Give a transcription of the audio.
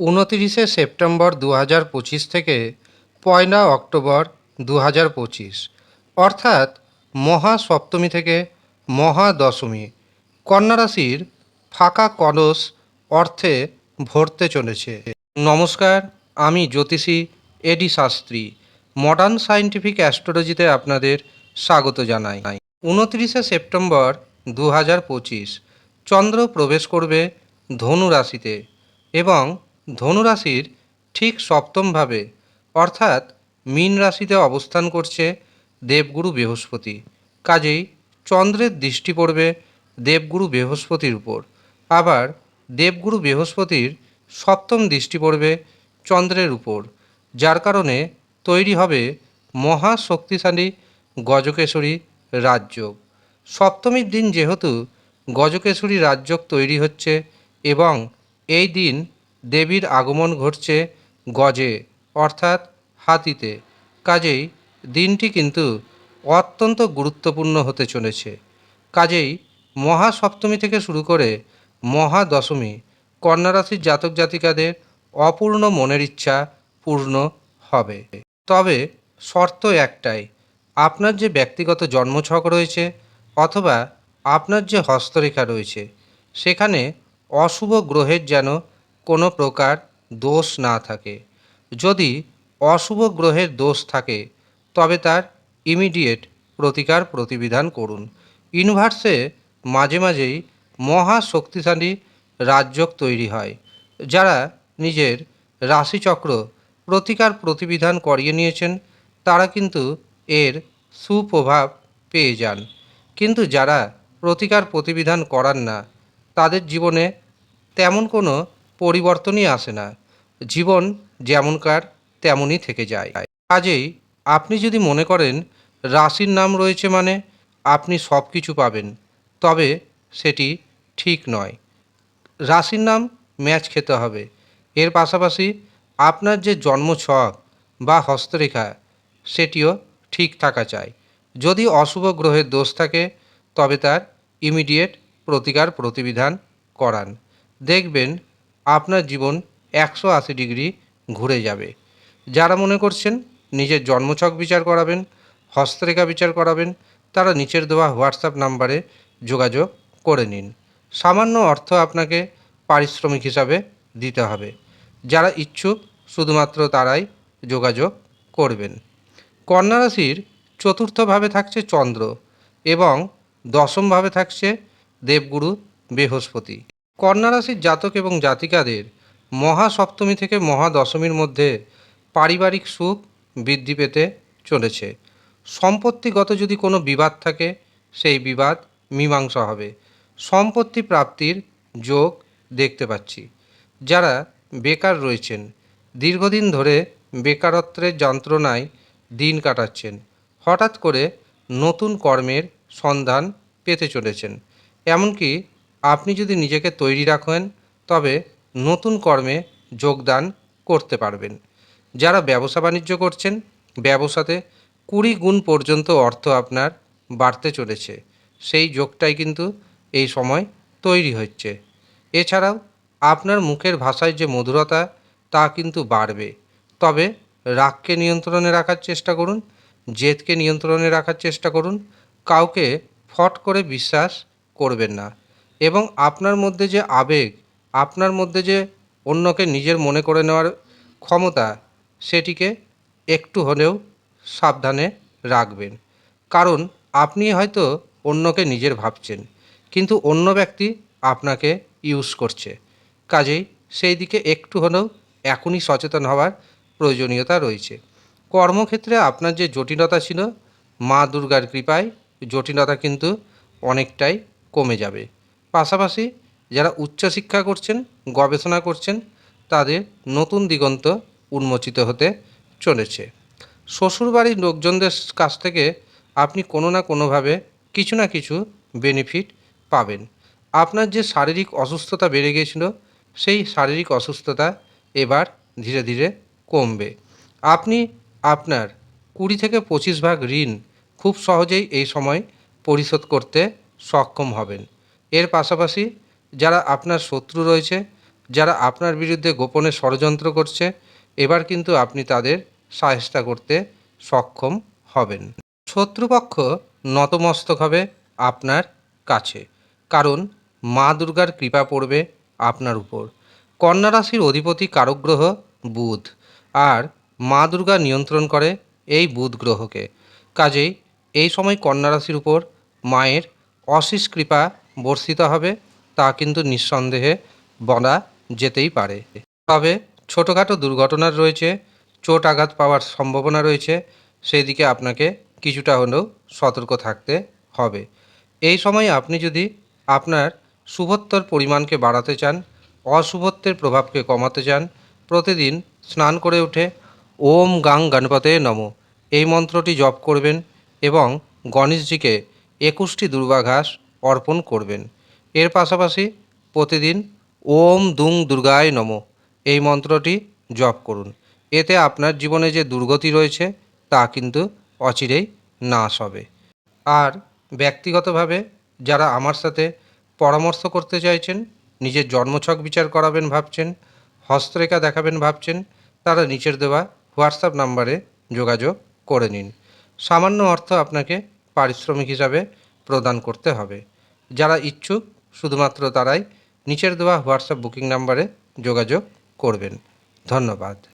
উনতিরিশে September দু হাজার পঁচিশ থেকে পয়লা অক্টোবর দু হাজার পঁচিশ, অর্থাৎ মহা সপ্তমী থেকে মহা দশমী। কন্যা রাশির ফাঁকা কলস অর্থে ভরতে চলেছে। নমস্কার, আমি জ্যোতিষী এডি শাস্ত্রী মডার্ন সায়েন্টিফিক অ্যাস্ট্রোলজিতে আপনাদের স্বাগত জানাই। উনত্রিশে সেপ্টেম্বর দু হাজার পঁচিশ, চন্দ্র প্রবেশ করবে ধনু রাশিতে এবং ধনু রাশির ঠিক সপ্তমভাবে অর্থাৎ মীন রাশিতে অবস্থান করছে দেবগুরু বৃহস্পতি। কাজেই চন্দ্রের দৃষ্টি পড়বে দেবগুরু বৃহস্পতির উপর। আবার দেবগুরু বৃহস্পতির সপ্তম দৃষ্টি পড়বে চন্দ্রের উপর, যার কারণে তৈরি হবে মহা শক্তিশালী গজকেশরী রাজযোগ। সপ্তমীর দিন যেহেতু গজকেশরী রাজযোগ তৈরি হচ্ছে এবং এই দিন দেবীর আগমন ঘটছে গজে, অর্থাৎ হাতিতে। কাজেই দিনটি কিন্তু অত্যন্ত গুরুত্বপূর্ণ হতে চলেছে। কাজেই মহা সপ্তমী থেকে শুরু করে মহা দশমী কন্যা রাশির জাতক জাতিকাদের অপূর্ণ মনের ইচ্ছা পূর্ণ হবে। তবে শর্ত একটাই, আপনার যে ব্যক্তিগত জন্মছক রয়েছে অথবা আপনার যে হস্তরেখা রয়েছে, সেখানে অশুভ গ্রহের যেন কোনো প্রকার দোষ না থাকে। যদি অশুভ গ্রহের দোষ থাকে, তবে তার ইমিডিয়েট প্রতিকার প্রতিবিধান করুন। ইউনিভার্সে মাঝে মাঝেই মহা শক্তিশালী রাজযোগ তৈরি হয়, যারা নিজের রাশিচক্র প্রতিকার প্রতিবিধান করিয়ে নিয়েছেন, তারা কিন্তু এর সুপ্রভাব পেয়ে যান। কিন্তু যারা প্রতিকার প্রতিবিধান করান না, তাদের জীবনে তেমন কোনো পরিবর্তনই আসে না। জীবন যেমনকার তেমনই থেকে যায়। কাজেই আপনি যদি মনে করেন, রাশির নাম রয়েছে মানে আপনি সব কিছু পাবেন, তবে সেটি ঠিক নয়। রাশির নাম ম্যাচ খেতে হবে। এর পাশাপাশি আপনার যে জন্ম ছক বা হস্তরেখা, সেটিও ঠিক থাকা চাই। যদি অশুভ গ্রহের দোষ থাকে, তবে তার ইমিডিয়েট প্রতিকার প্রতিবিধান করান। দেখবেন আপনার জীবন একশো আশি ডিগ্রি ঘুরে যাবে। যারা মনে করছেন নিজের জন্মছক বিচার করাবেন, হস্তরেখা বিচার করাবেন, তারা নিচের দেওয়া হোয়াটসঅ্যাপ নাম্বারে যোগাযোগ করে নিন। সামান্য অর্থ আপনাকে পারিশ্রমিক হিসাবে দিতে হবে। যারা ইচ্ছুক, শুধুমাত্র তারাই যোগাযোগ করবেন। কন্যা রাশির চতুর্থভাবে থাকছে চন্দ্র এবং দশমভাবে থাকছে দেবগুরু বৃহস্পতি। কন্যা রাশির জাতক এবং জাতিকাদের মহা সপ্তমী থেকে মহা দশমীর মধ্যে পারিবারিক সুখ বৃদ্ধি পেতে চলেছে। সম্পত্তিগত যদি কোনো বিবাদ থাকে, সেই বিবাদ মীমাংসা হবে। সম্পত্তি প্রাপ্তির যোগ দেখতে পাচ্ছি। যারা বেকার রয়েছেন, দীর্ঘদিন ধরে বেকারত্বের যন্ত্রণায় দিন কাটাচ্ছেন, হঠাৎ করে নতুন কর্মের সন্ধান পেতে চলেছেন। এমনকি আপনি যদি নিজেকে তৈরি রাখেন, তবে নতুন কর্মে যোগদান করতে পারবেন। যারা ব্যবসা বাণিজ্য করছেন, ব্যবসাতে কুড়ি গুণ পর্যন্ত অর্থ আপনার বাড়তে চলেছে। সেই যোগটাই কিন্তু এই সময় তৈরি হচ্ছে। এছাড়াও আপনার মুখের ভাষায় যে মধুরতা, তা কিন্তু বাড়বে। তবে রাগকে নিয়ন্ত্রণে রাখার চেষ্টা করুন, জেদকে নিয়ন্ত্রণে রাখার চেষ্টা করুন, কাউকে ফট করে বিশ্বাস করবেন না। এবং আপনার মধ্যে যে আবেগ, আপনার মধ্যে যে অন্যকে নিজের মনে করে নেওয়ার ক্ষমতা, সেটিকে একটু হলেও সাবধানে রাখবেন। কারণ আপনি হয়তো অন্যকে নিজের ভাবছেন, কিন্তু অন্য ব্যক্তি আপনাকে ইউজ করছে। কাজেই সেই দিকে একটু হলেও এখনই সচেতন হওয়ার প্রয়োজনীয়তা রয়েছে। কর্মক্ষেত্রে আপনার যে জটিলতা ছিল, মা দুর্গার কৃপায় জটিলতা কিন্তু অনেকটাই কমে যাবে। পাশাপাশি যারা উচ্চশিক্ষা করছেন, গবেষণা করছেন, তাদের নতুন দিগন্ত উন্মোচিত হতে চলেছে। শ্বশুরবাড়ির লোকজনদের কাছ থেকে আপনি কোনো না কোনোভাবে কিছু না কিছু বেনিফিট পাবেন। আপনার যে শারীরিক অসুস্থতা বেড়ে গিয়েছিল, সেই শারীরিক অসুস্থতা এবার ধীরে ধীরে কমবে। আপনি আপনার কুড়ি থেকে পঁচিশ ভাগ ঋণ খুব সহজেই এই সময় পরিশোধ করতে সক্ষম হবেন। এর পাশাপাশি যারা আপনার শত্রু রয়েছে, যারা আপনার বিরুদ্ধে গোপনে ষড়যন্ত্র করছে, এবার কিন্তু আপনি তাদের সাহেস্তা করতে সক্ষম হবেন। শত্রুপক্ষ নতমস্তক হবে আপনার কাছে, কারণ মা দুর্গার কৃপা পড়বে আপনার উপর। কন্যা রাশির অধিপতি কারকগ্রহ বুধ, আর মা দুর্গা নিয়ন্ত্রণ করে এই বুধ গ্রহকে। কাজেই এই সময় কন্যা রাশির উপর মায়ের অশেষ কৃপা বর্ষিত হবে, তা কিন্তু নিঃসন্দেহে বলা যেতেই পারে। তবে ছোটোখাটো দুর্ঘটনার রয়েছে, চোট আঘাত পাওয়ার সম্ভাবনা রয়েছে সেই দিকে আপনাকে কিছুটা হলেও সতর্ক থাকতে হবে। এই সময় আপনি যদি আপনার শুভত্বর পরিমাণকে বাড়াতে চান অশুভত্বের প্রভাবকে কমাতে চান, প্রতিদিন স্নান করে উঠে ওম গাং গণপতে নম। এই মন্ত্রটি জপ করবেন এবং গণেশজিকে একুশটি দুর্বাঘাস অর্পণ করবেন। এর পাশাপাশি প্রতিদিন ওম দুং দুর্গায় নম। এই মন্ত্রটি জপ করুন। এতে আপনার জীবনে যে দুর্গতি রয়েছে, তা কিন্তু অচিরেই নাশ হবে। আর ব্যক্তিগতভাবে যারা আমার সাথে পরামর্শ করতে চাইছেন, নিজের জন্মছক বিচার করাবেন ভাবছেন, হস্তরেখা দেখাবেন ভাবছেন, তারা নিচের দেওয়া হোয়াটসঅ্যাপ নাম্বারে যোগাযোগ করে নিন। সামান্য অর্থ আপনাকে পারিশ্রমিক হিসাবে প্রদান করতে হবে। যারা ইচ্ছুক শুধুমাত্র তারাই নিচের দেওয়া হোয়াটসঅ্যাপ বুকিং নাম্বারে যোগাযোগ করবেন। ধন্যবাদ।